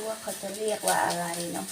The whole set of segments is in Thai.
รู้ว่าเขาจะเรียกว่าอะไรเนาะ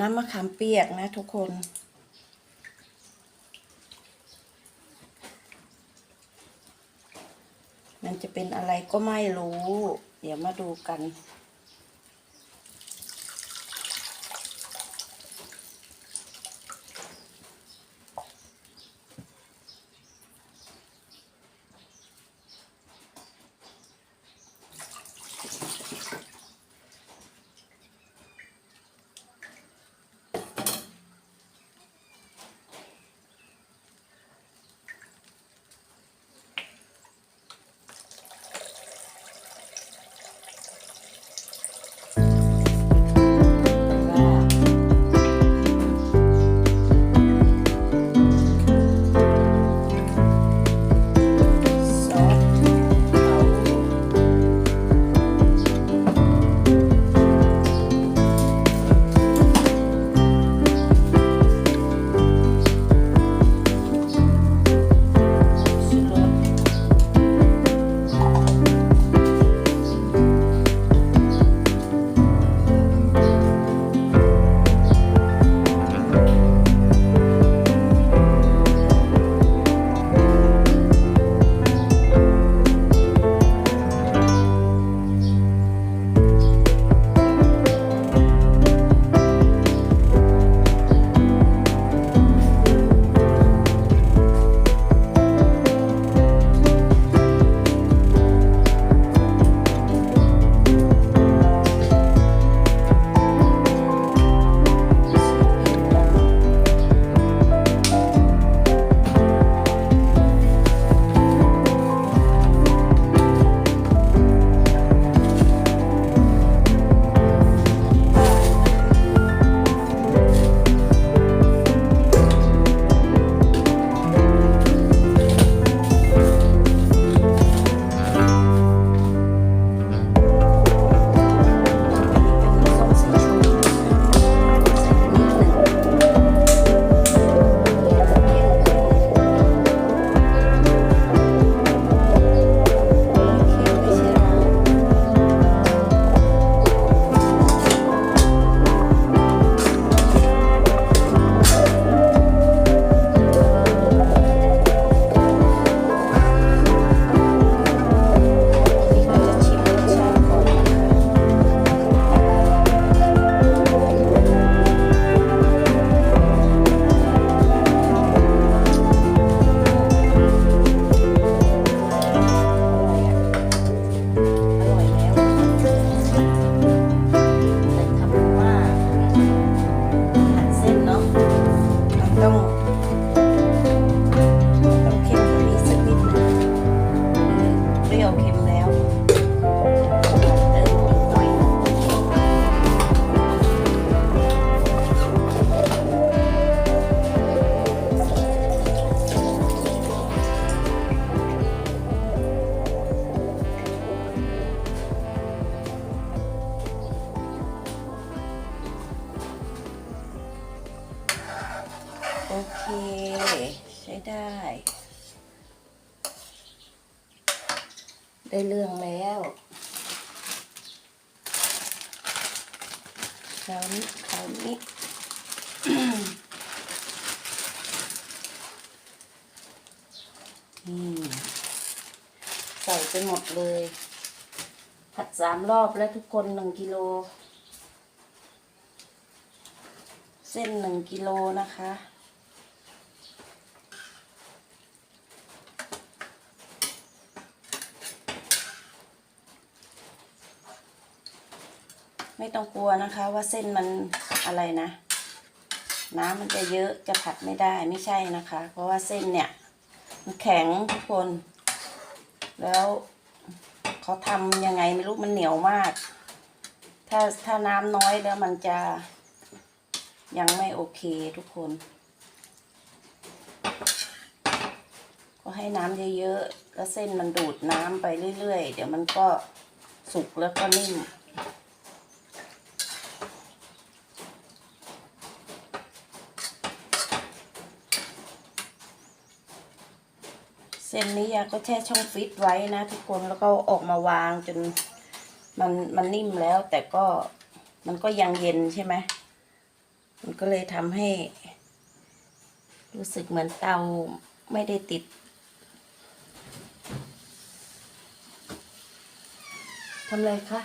น้ำมะขามเปียกนะทุกคน มันจะเป็นอะไรก็ไม่รู้ เดี๋ยวมาดูกัน ได้เรื่องแล้วคราวนี้คราวนี้นี่ใส่ไปหมดเลย ผัดสามรอบแล้วทุกคนหนึ่งกิโล เส้นหนึ่งกิโลนะคะ ไม่ต้องกลัวนะคะว่าเส้นมันอะไรนะ น้ำมันจะเยอะจะผัดไม่ได้ไม่ใช่นะคะ เพราะว่าเส้นเนี่ยมันแข็งทุกคน แล้วเขาทำยังไงไม่รู้มันเหนียวมาก ถ้าถ้าน้ำน้อยแล้วมันจะยังไม่โอเคทุกคน ก็ให้น้ำเยอะๆ แล้วเส้นมันดูดน้ำไปเรื่อยๆ เดี๋ยวมันก็สุกแล้วก็นิ่ม ส้นนี้ยาก็แช่ช่องฟิตไว้นะทุกคนแล้วก็ออกมาวางจนมันมันนิ่มแล้ว แต่ก็มันก็ยังเย็นใช่ไหมมันก็เลยทำให้ รู้สึกเหมือนเตาไม่ได้ติดทำอะไรคะ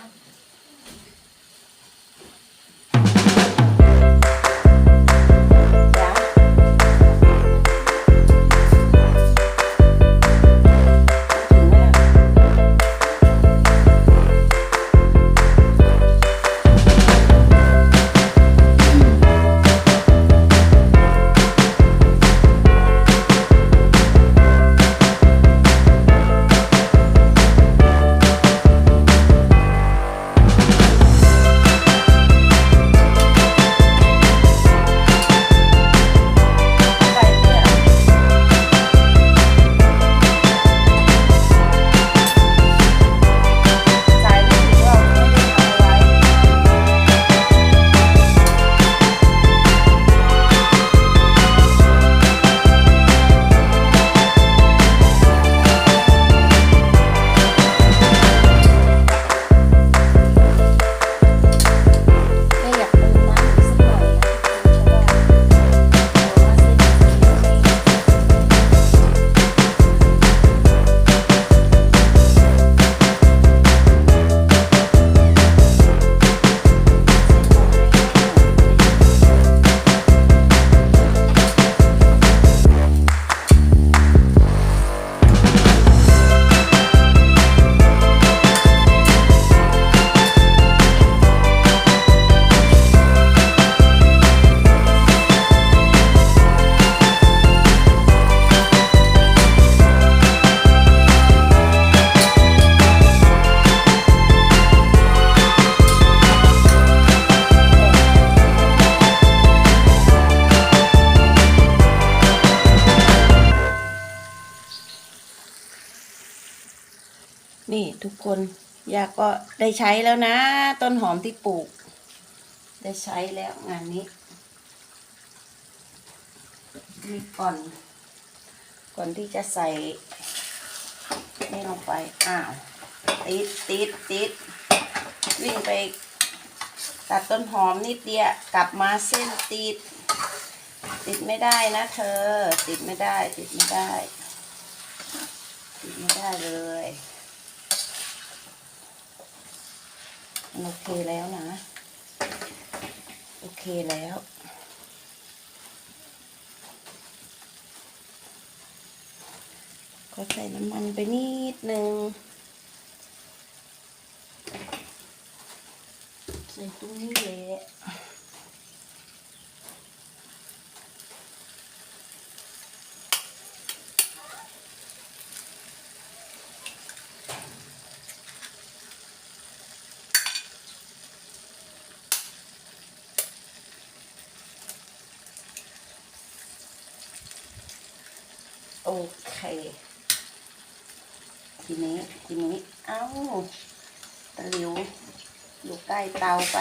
นี่ทุกคนยาก็ได้ใช้แล้วนะ ต้นหอมที่ปลูก ได้ใช้แล้วงานนี้นี่ก่อน ก่อนที่จะใส่นี่ลงไป อ้าว ติดติดติดวิ่งไปตัดต้นหอมนิดเดียวกลับมาเส้นติด ติดไม่ได้นะเธอ ติดไม่ได้ ติดไม่ได้ ติดไม่ได้เลย มัน โอเคแล้วนะ โอเคแล้ว ก็ใส่น้ำมันไปนิดนึง ใส่ตรงนี้แหละ อเค ทีนี้ ทีนี้ เอ้าตะหลิวอยู่ใกล้เตาไป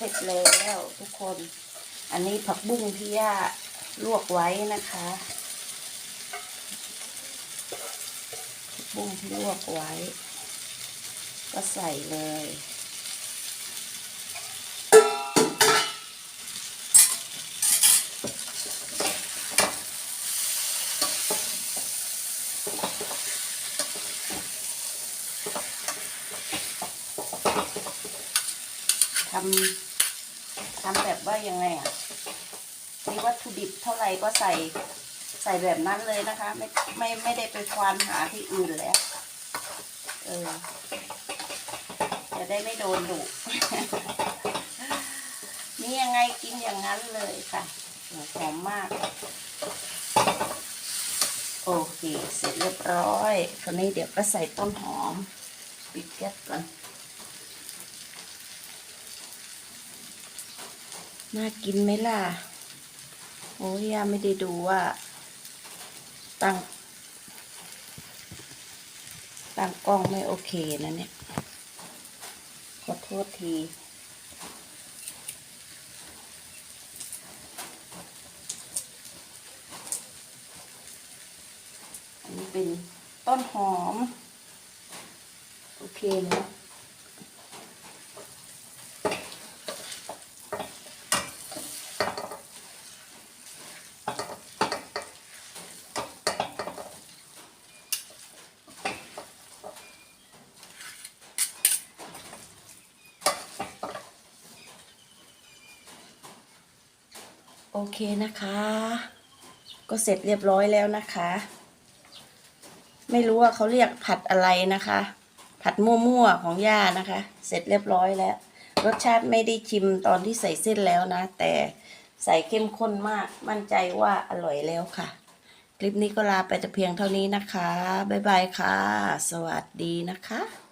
เสร็จแล้วทุกคน อันนี้ผักบุ้งที่ย่าลวกไว้นะคะผักบุ้งที่ลวกไว้ ก็ใส่เลยทำ ทำแบบว่ายังไงอะมีวัตถุดิบเท่าไหร่ก็ใส่ใส่แบบนั้นเลยนะคะ ไม่ไม่ไม่ได้ไปควานหาที่อื่นแล้วเออจะได้ไม่โดนดุนี่ยังไงกินอย่างนั้นเลยค่ะหอมมาก โอเค เสร็จเรียบร้อยคราวนี้เดี๋ยวก็ใส่ต้นหอม ปิดแก๊สก่อน น่ากินไหมล่ะ โอ้ยย่าไม่ได้ดูว่า ตั้ง ตั้งกล้องไม่โอเคนะเนี่ย ขอโทษทีอันนี้เป็นต้นหอม โอเคเนะ เคนะคะ ก็เสร็จเรียบร้อยแล้วนะคะ ไม่รู้ว่าเขาเรียกผัดอะไรนะคะ ผัดมั่วๆของย่านะคะ เสร็จเรียบร้อยแล้ว รสชาติไม่ได้ชิมตอนที่ใส่เส้นแล้วนะ แต่ใส่เข้มข้นมากมั่นใจว่าอร่อยแล้วค่ะ คลิปนี้ก็ลาไปแต่เพียงเท่านี้นะคะ บ๊ายบายค่ะ สวัสดีนะคะ